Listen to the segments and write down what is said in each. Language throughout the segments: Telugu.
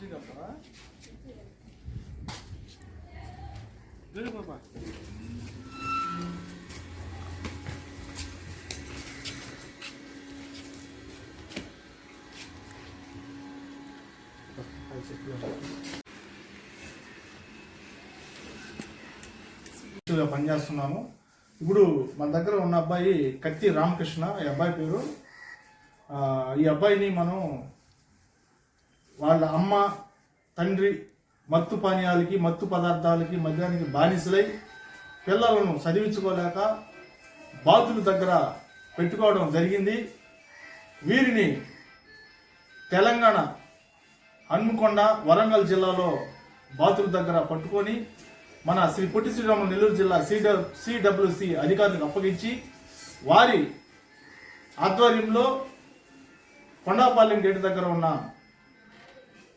రోడ్లో నుంచి బాబా ఇప్పుడు మన దగ్గర ఉన్న అబ్బాయి కత్తి రామకృష్ణ ఈ అబ్బాయి పేరు. ఈ అబ్బాయిని మనం వాళ్ళ అమ్మ తండ్రి మత్తు పానీయాలకి మత్తు పదార్థాలకి మద్యానికి బానిసలై పిల్లలను చదివించుకోలేక బాతుల దగ్గర పెట్టుకోవడం జరిగింది. వీరిని తెలంగాణ హన్మకొండ వరంగల్ జిల్లాలో బాతుల దగ్గర పట్టుకొని మన శ్రీ పొట్టి శ్రీరాములు నెల్లూరు జిల్లా సిడ సిడబ్ల్యూసి అధికారులకు అప్పగించి వారి ఆధ్వర్యంలో కొండాపాలెం గేటు దగ్గర ఉన్న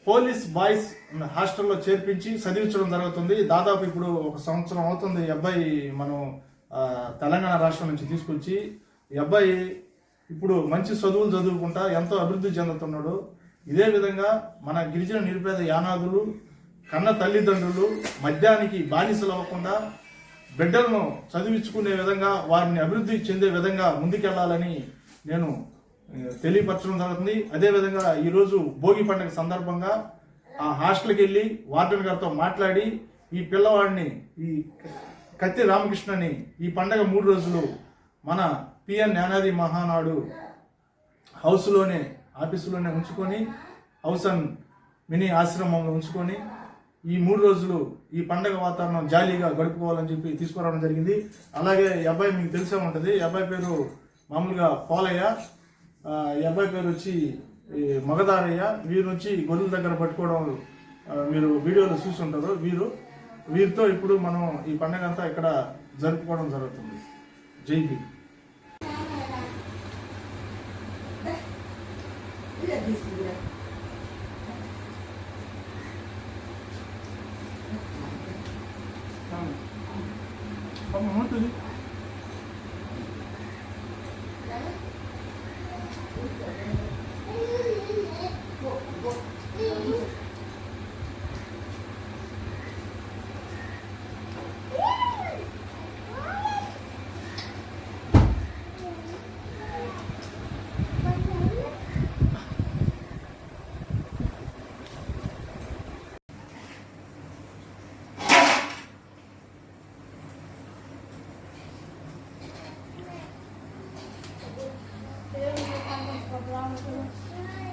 పోలీస్ బాయ్స్ హాస్టల్లో చేర్పించి చదివించడం జరుగుతుంది. దాదాపు ఇప్పుడు ఒక సంవత్సరం అవుతుంది ఈ అబ్బాయి మనం తెలంగాణ రాష్ట్రం నుంచి తీసుకొచ్చి. ఈ అబ్బాయి ఇప్పుడు మంచి చదువులు చదువుకుంటా ఎంతో అభివృద్ధి చెందుతున్నాడు. ఇదే విధంగా మన గిరిజన నిరుపేద యానాదులు కన్న తల్లిదండ్రులు మద్యానికి బానిసలు అవ్వకుండా బిడ్డలను చదివించుకునే విధంగా వారిని అభివృద్ధి చెందే విధంగా ముందుకెళ్ళాలని నేను తెలియపరచడం జరుగుతుంది. అదేవిధంగా ఈరోజు భోగి పండుగ సందర్భంగా ఆ హాస్టల్కి వెళ్ళి వార్డెన్ గారితో మాట్లాడి ఈ పిల్లవాడిని ఈ కత్తి రామకృష్ణని ఈ పండగ మూడు రోజులు మన పిఎన్ జ్ఞానాది మహానాడు హౌస్లోనే ఆఫీసులోనే ఉంచుకొని హౌస్ అండ్ మినీ ఆశ్రమంలో ఉంచుకొని ఈ మూడు రోజులు ఈ పండగ వాతావరణం జాలీగా గడుపుకోవాలని చెప్పి తీసుకురావడం జరిగింది. అలాగే ఈ అబ్బాయి మీకు తెలిసే ఉంటుంది. ఈ అబ్బాయి పేరు మామూలుగా పోలయ్య. ఈ అబ్బాయి పేరు వచ్చి ఈ మగదారయ్య. వీరు వచ్చి గొర్రెల దగ్గర పట్టుకోవడం మీరు వీడియోలో చూసి ఉంటారు వీరు వీరితో ఇప్పుడు మనం ఈ పండగ అంతా ఇక్కడ జరుపుకోవడం జరుగుతుంది. జై అమ్మ, ఉంటుంది 我最爱。